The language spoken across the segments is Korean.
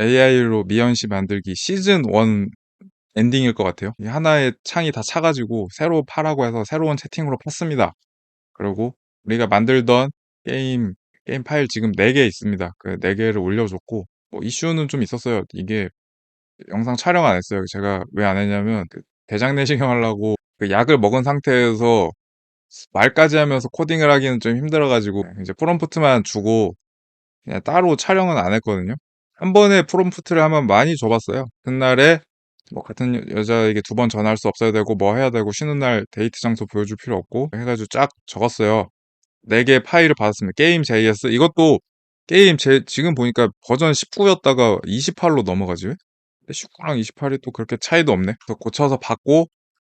AI로 미연시 만들기 시즌 1 엔딩일 것 같아요. 이 하나의 창이 다 차가지고 새로 파라고 해서 새로운 채팅으로 팠습니다. 그리고 우리가 만들던 게임 게임 파일 지금 4개 있습니다. 그 4개를 올려줬고 뭐 이슈는 좀 있었어요. 이게 영상 촬영 안 했어요. 제가 왜 안 했냐면 그 대장 내시경 하려고 그 약을 먹은 상태에서 말까지 하면서 코딩을 하기는 좀 힘들어가지고 이제 프롬프트만 주고 그냥 따로 촬영은 안 했거든요. 한 번에 프롬프트를 하면 많이 줘봤어요. 그날에 뭐 같은 여- 여자에게 두 번 전화할 수 없어야 되고 뭐 해야 되고 쉬는 날 데이트 장소 보여줄 필요 없고 해가지고 쫙 적었어요. 네개 파일을 받았습니다. 게임 JS 이것도 게임 제 지금 보니까 버전 19였다가 28로 넘어가지 왜? 근데 19랑 28이 또 그렇게 차이도 없네. 그래서 고쳐서 받고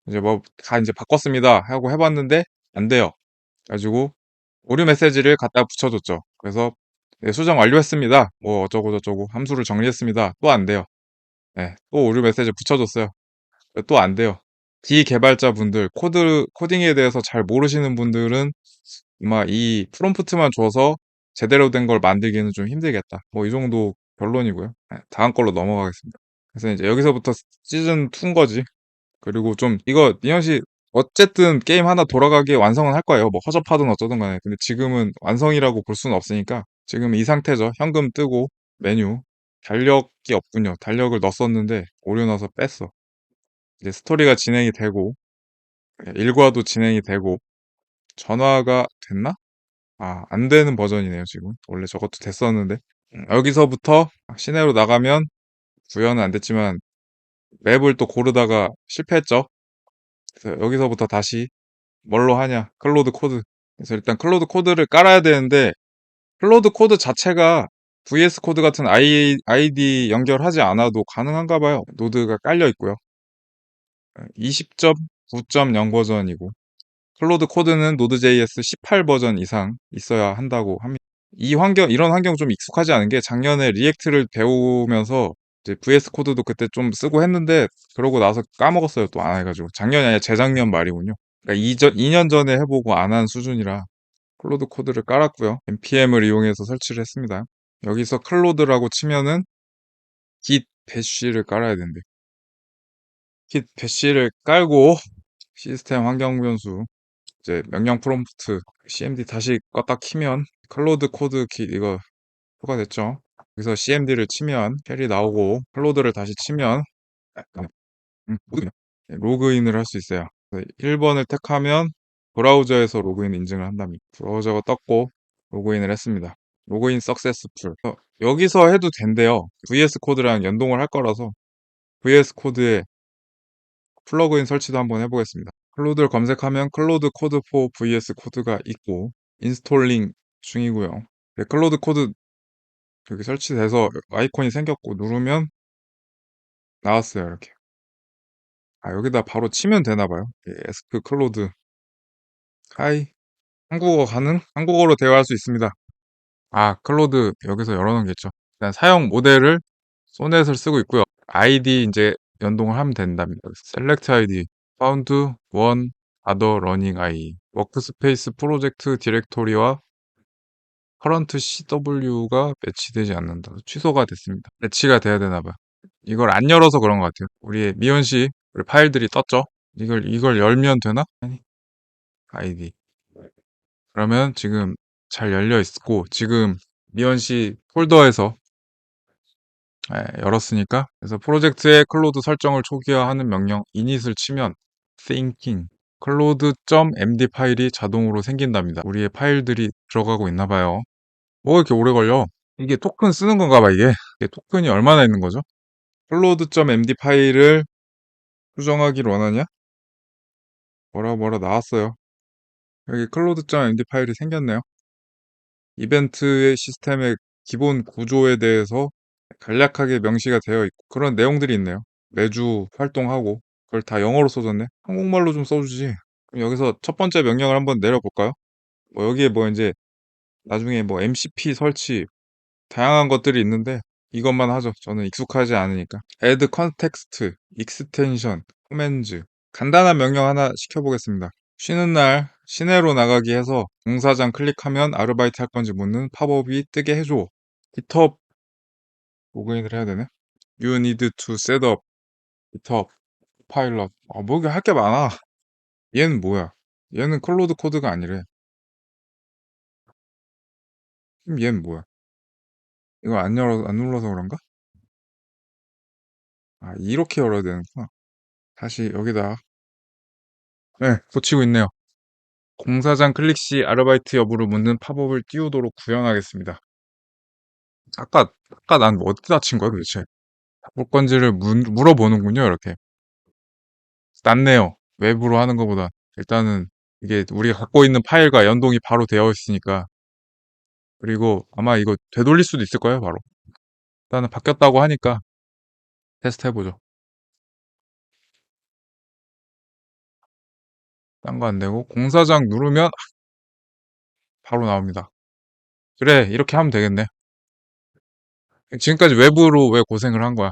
이제 뭐 다 이제 바꿨습니다 하고 해봤는데 안 돼요. 가지고 오류 메시지를 갖다 붙여줬죠. 그래서 네, 수정 완료했습니다. 뭐 어쩌고 저쩌고 함수를 정리했습니다. 또 안 돼요. 네, 또 오류 메시지 붙여줬어요. 또안 돼요. 비개발자분들, 코드, 코딩에 대해서 잘 모르시는 분들은 아마 이 프롬프트만 줘서 제대로 된 걸 만들기는 좀 힘들겠다. 뭐 이 정도 결론이고요. 네, 다음 걸로 넘어가겠습니다. 그래서 이제 여기서부터 시즌 2인 거지. 그리고 좀 이거 니현 씨 어쨌든 게임 하나 돌아가게 완성은 할 거예요. 뭐 허접하든 어쩌든 간에. 근데 지금은 완성이라고 볼 수는 없으니까 지금 이 상태죠. 현금 뜨고 메뉴 달력이 없군요. 달력을 넣었었는데 오류 나서 뺐어. 이제 스토리가 진행이 되고 예, 일과도 진행이 되고 전화가 됐나? 아, 안 되는 버전이네요, 지금. 원래 저것도 됐었는데. 음, 여기서부터 시내로 나가면 구현은 안 됐지만 맵을 또 고르다가 실패했죠. 그래서 여기서부터 다시 뭘로 하냐? 클로드 코드. 그래서 일단 클로드 코드를 깔아야 되는데 클로드 코드 자체가 VS 코드 같은 ID 연결하지 않아도 가능한가 봐요. 노드가 깔려 있고요. 20.9.0 버전이고 클로드 코드는 노드.js 18 버전 이상 있어야 한다고 합니다. 이 환경, 이런 환경 좀 익숙하지 않은 게 작년에 리액트를 배우면서 이제 VS 코드도 그때 좀 쓰고 했는데 그러고 나서 까먹었어요. 또 안 해가지고. 작년이 아니라 재작년 말이군요. 그러니까 2전, 2년 전에 해보고 안 한 수준이라 클로드 코드를 깔았고요. npm을 이용해서 설치를 했습니다. 여기서 클로드라고 치면은 git 배쉬를 깔아야 된대. git 배쉬를 깔고 시스템 환경 변수 이제 명령 프롬프트 cmd 다시 껐다 키면 클로드 코드 킷 이거 추가됐죠. 여기서 cmd를 치면 캐리 나오고 클로드를 다시 치면 음, 로그인. 네, 로그인을 할 수 있어요. 1번을 택하면 브라우저에서 로그인 인증을 한답니다. 브라우저가 떴고 로그인을 했습니다. 로그인 석세스풀. 어, 여기서 해도 된대요. VS 코드랑 연동을 할 거라서 VS 코드에 플러그인 설치도 한번 해보겠습니다. 클로드를 검색하면 클로드 코드 4 VS 코드가 있고 인스톨링 중이고요. 네, 클로드 코드 여기 설치돼서 아이콘이 생겼고 누르면 나왔어요 이렇게. 아 여기다 바로 치면 되나 봐요. 예, 에스크 클로드 하이 한국어 가능? 한국어로 대화할 수 있습니다. 아 클로드 여기서 열어놓겠죠. 일단 사용 모델을 소넷을 쓰고 있고요. 아이디 이제 연동을 하면 된답니다. 셀렉트 아이디 found one other running i 워크스페이스 프로젝트 디렉토리와 커런트 CW가 매치되지 않는다. 취소가 됐습니다. 매치가 돼야 되나 봐요. 이걸 안 열어서 그런 것 같아요. 우리의 미연 씨 우리 파일들이 떴죠? 이걸 이걸 열면 되나? 아니. 아이디. 그러면 지금 잘 열려 있고 지금 미연 씨 폴더에서 예, 열었으니까 그래서 프로젝트의 클로드 설정을 초기화하는 명령 init을 치면 thinking 클로드.md 파일이 자동으로 생긴답니다. 우리의 파일들이 들어가고 있나 봐요. 뭐 이렇게 오래 걸려? 이게 토큰 쓰는 건가 봐 이게. 이게 토큰이 얼마나 있는 거죠? 클로드.md 파일을 수정하기를 원하냐? 뭐라 뭐라 나왔어요. 여기 클로드.md 파일이 생겼네요. 이벤트의 시스템의 기본 구조에 대해서 간략하게 명시가 되어 있고 그런 내용들이 있네요. 매주 활동하고 그걸 다 영어로 써줬네. 한국말로 좀 써주지. 그럼 여기서 첫 번째 명령을 한번 내려볼까요? 뭐 여기에 뭐 이제 나중에 뭐 MCP 설치 다양한 것들이 있는데 이것만 하죠. 저는 익숙하지 않으니까. add context, extension, commands 간단한 명령 하나 시켜보겠습니다. 쉬는 날 시내로 나가기 해서 공사장 클릭하면 아르바이트 할 건지 묻는 팝업이 뜨게 해줘. GitHub 로그인을 해야 되네. You need to set up GitHub 파일럿. 아, 뭐 이게 할 게 많아. 얘는 뭐야? 얘는 클로드 코드가 아니래. 그럼 얘는 뭐야? 이거 안 열어, 안 눌러서 그런가? 아, 이렇게 열어야 되는구나. 다시 여기다. 네, 고치고 있네요. 공사장 클릭 시 아르바이트 여부를 묻는 팝업을 띄우도록 구현하겠습니다. 아까, 아까 난뭐 어디다 친 거야 도대체? 바꿀 건지를 문- 물어보는군요, 이렇게. 낫네요. 외부로 하는 것보다. 일단은 이게 우리가 갖고 있는 파일과 연동이 바로 되어 있으니까. 그리고 아마 이거 되돌릴 수도 있을 거예요, 바로. 일단은 바뀌었다고 하니까 테스트 해보죠. 딴 거 안 되고 공사장 누르면 바로 나옵니다. 그래, 이렇게 하면 되겠네. 지금까지 외부로 왜 고생을 한 거야?